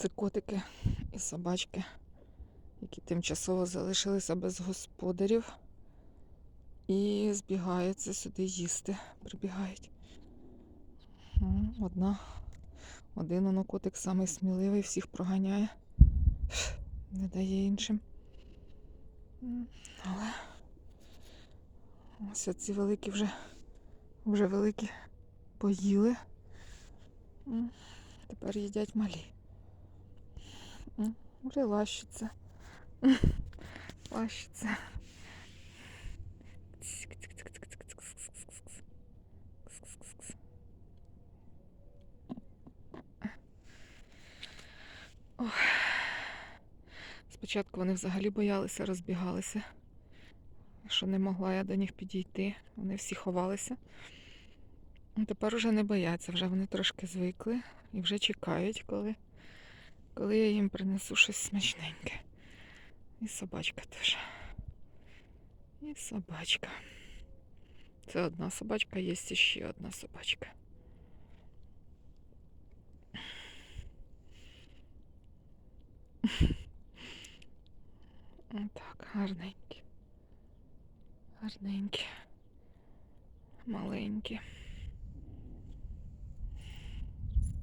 Це котики і собачки, які тимчасово залишилися без господарів і збігаються сюди їсти. Прибігають. Одна. Один воно котик самий сміливий, всіх проганяє. Не дає іншим. Але ось ці великі вже, вже великі поїли. Тепер їдять малі. М, Вже лащиться. Лащиться. Спочатку вони взагалі боялися, розбігалися, що не могла я до них підійти. Вони всі ховалися. Тепер вже не бояться, вже вони трошки звикли і вже чекають, коли, коли я їм принесу щось смачненьке. І собачка теж. І собачка. Це одна собачка, є ще одна собачка. Так, гарненькі. Гарненькі. Маленькі.